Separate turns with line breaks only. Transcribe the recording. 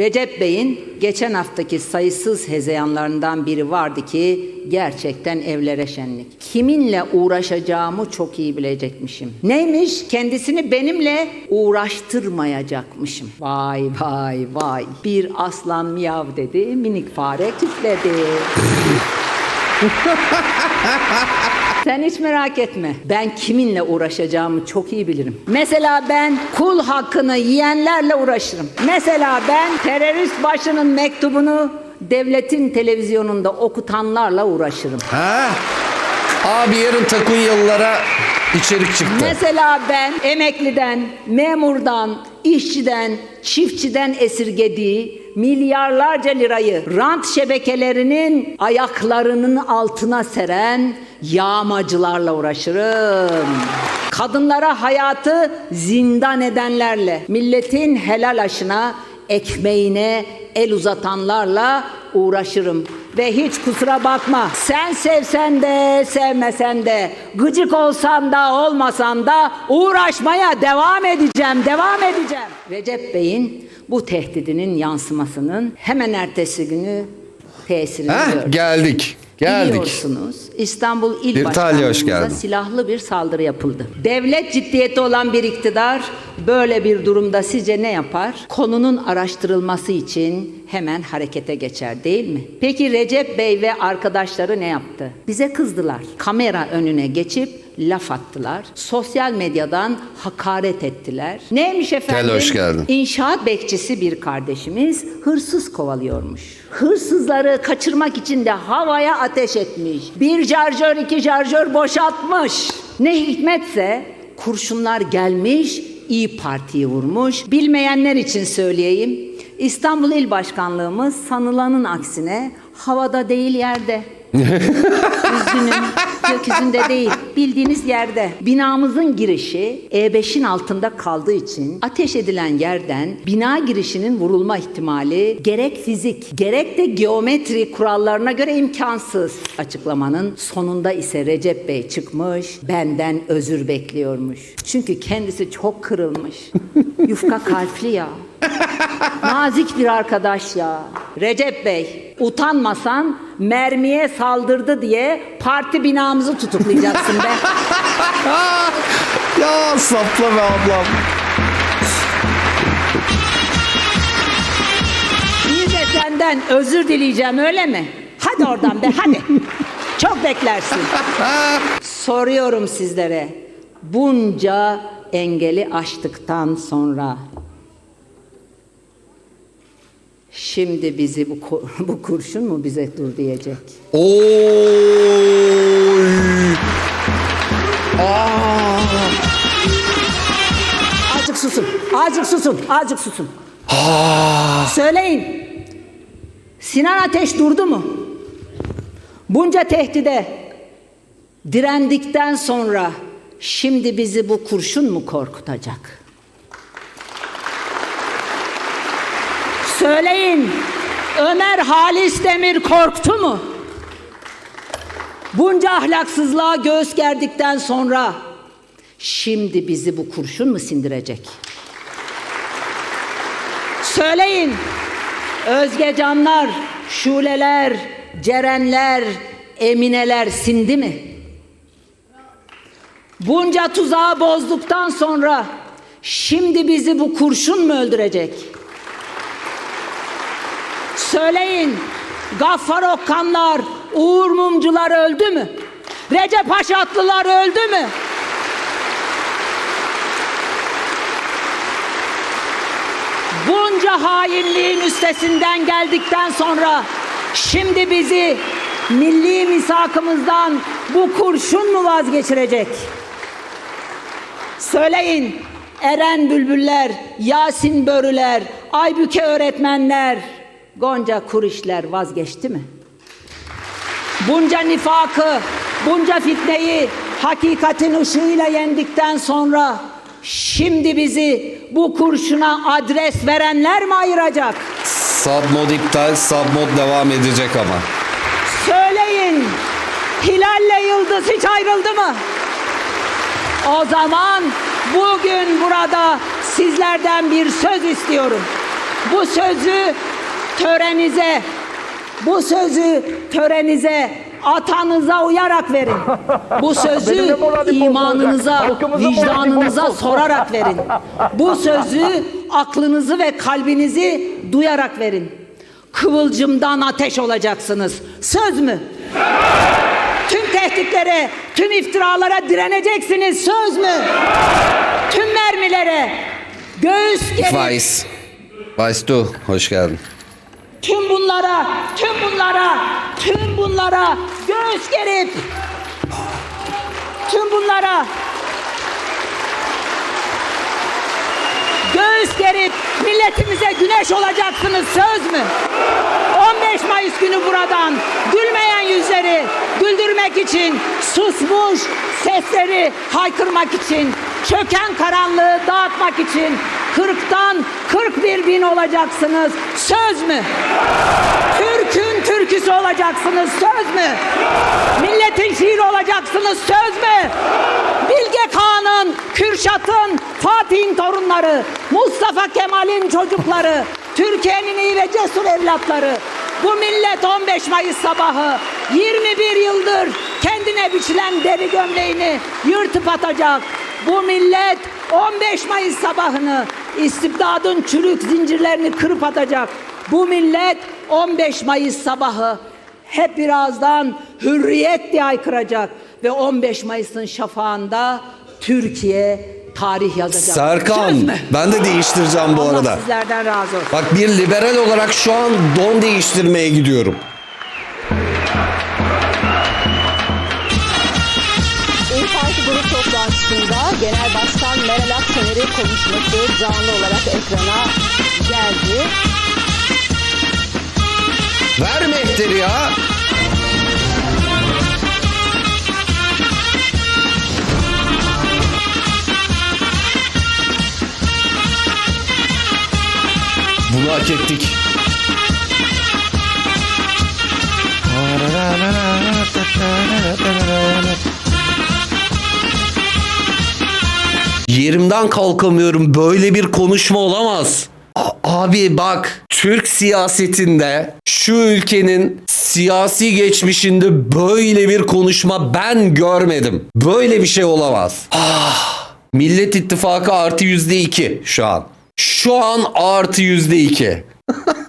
Recep Bey'in geçen haftaki sayısız hezeyanlarından biri vardı ki gerçekten evlere şenlik. Kiminle uğraşacağımı çok iyi bilecekmişim. Neymiş? Kendisini benimle uğraştırmayacakmışım. Vay vay vay. Bir aslan miyav dedi, minik fare kütledi. Sen hiç merak etme. Ben kiminle uğraşacağımı çok iyi bilirim. Mesela ben kul hakkını yiyenlerle uğraşırım. Mesela ben terörist başının mektubunu devletin televizyonunda okutanlarla uğraşırım.
Ha? Abi yarın Takunyalılara içerik çıktı.
Mesela ben emekliden, memurdan, işçiden, çiftçiden esirgediği milyarlarca lirayı rant şebekelerinin ayaklarının altına seren yağmacılarla uğraşırım. Kadınlara hayatı zindan edenlerle, milletin helal aşına, ekmeğine el uzatanlarla uğraşırım. Ve hiç kusura bakma sen sevsen de sevmesen de gıcık olsan da olmasan da uğraşmaya devam edeceğim, devam edeceğim. Recep Bey'in bu tehdidinin yansımasının hemen ertesi günü tesirini
Heh,
gördüm.
geldik. Geldik.
Biliyorsunuz İstanbul İl
geldin.
silahlı bir saldırı yapıldı. Devlet ciddiyeti olan bir iktidar böyle bir durumda sizce ne yapar? Konunun araştırılması için hemen harekete geçer değil mi? Peki Recep Bey ve arkadaşları ne yaptı? Bize kızdılar. Kamera önüne geçip laf attılar. Sosyal medyadan hakaret ettiler. Neymiş efendim?
hoş geldin.
İnşaat bekçisi bir kardeşimiz hırsız kovalıyormuş. Hırsızları kaçırmak için de havaya ateş etmiş. Bir şarjör iki şarjör boşaltmış. Ne hikmetse kurşunlar gelmiş İyi Parti'yi vurmuş. Bilmeyenler için söyleyeyim. İstanbul İl Başkanlığımız sanılanın aksine havada değil yerde. Üzgünüm. Gökyüzünde değil. Bildiğiniz yerde. Binamızın girişi E5'in altında kaldığı için ateş edilen yerden bina girişinin vurulma ihtimali gerek fizik gerek de geometri kurallarına göre imkansız. Açıklamanın sonunda ise Recep Bey çıkmış benden özür bekliyormuş. Çünkü kendisi çok kırılmış. Yufka kalpli ya. Nazik bir arkadaş ya. Recep Bey, utanmasan mermiye saldırdı diye parti binamızı tutuklayacaksın be.
Ya sapla be ablam.
Bir de senden özür dileyeceğim öyle mi? Hadi oradan be hadi. Çok beklersin. Soruyorum sizlere. Bunca engeli aştıktan sonra Şimdi bizi bu bu kurşun mu bize dur diyecek?
Oy. Aa.
Azıcık susun. Azıcık susun. Azıcık susun. Söyleyin. Sinan Ateş durdu mu? Bunca tehdide direndikten sonra şimdi bizi bu kurşun mu korkutacak? Söyleyin. Ömer Halis Demir korktu mu? Bunca ahlaksızlığa göğüs gerdikten sonra şimdi bizi bu kurşun mu sindirecek? Söyleyin. Özge Canlar, Şuleler, Cerenler, Emineler sindi mi? Bunca tuzağı bozduktan sonra şimdi bizi bu kurşun mu öldürecek? Söyleyin. Gaffar Okkanlar, Uğur Mumcular öldü mü? Recep Haşatlılar öldü mü? Bunca hainliğin üstesinden geldikten sonra şimdi bizi milli misakımızdan bu kurşun mu vazgeçirecek? Söyleyin Eren Bülbüller, Yasin Börüler, Aybüke öğretmenler, Gonca Kurişler vazgeçti mi? Bunca nifakı, bunca fitneyi hakikatin ışığıyla yendikten sonra şimdi bizi bu kurşuna adres verenler mi ayıracak?
Submod iptal, submod devam edecek ama.
Söyleyin. Hilalle yıldız hiç ayrıldı mı? O zaman bugün burada sizlerden bir söz istiyorum. Bu sözü törenize, bu sözü törenize, atanıza uyarak verin. Bu sözü imanınıza, vicdanınıza sorarak verin. Bu sözü aklınızı ve kalbinizi duyarak verin. Kıvılcımdan ateş olacaksınız. Söz mü? Tüm tehditlere, tüm iftiralara direneceksiniz. Söz mü? Tüm mermilere göğüs gerip
Vice. Vice 2 hoş geldin.
Tüm bunlara, tüm bunlara, tüm bunlara göğüs gerip tüm bunlara göğüs gerip milletimize güneş olacaksınız söz mü? 15 Mayıs günü buradan gülmeyen yüzleri güldürmek için susmuş sesleri haykırmak için çöken karanlığı dağıtmak için 40'tan 41 bin olacaksınız söz mü? Türk'ün türküsü olacaksınız söz mü? Milletin şiiri olacaksınız söz mü? Bilge Kağan'ın, Kürşat'ın, Fatih'in torunları, Mustafa Kemal'in çocukları, Türkiye'nin iyi ve cesur evlatları. Bu millet 15 Mayıs sabahı 21 yıldır kendine biçilen deri gömleğini yırtıp atacak. Bu millet 15 Mayıs sabahını istibdadın çürük zincirlerini kırıp atacak. Bu millet 15 Mayıs sabahı hep birazdan hürriyet diye haykıracak ve 15 Mayıs'ın şafağında Türkiye tarih yazacak.
Serkan ben de değiştireceğim bu
Allah
arada.
sizlerden razı olsun.
Bak bir liberal olarak şu an don değiştirmeye gidiyorum.
Grup toplantısında Genel Başkan Meral Akşener'in konuşması canlı olarak ekrana geldi.
Ver Mehter'i ya. Bunu hak ettik. Yerimden kalkamıyorum. Böyle bir konuşma olamaz. A- Abi bak Türk siyasetinde şu ülkenin siyasi geçmişinde böyle bir konuşma ben görmedim. Böyle bir şey olamaz. Ah, Millet İttifakı artı yüzde iki şu an. Şu an artı yüzde iki.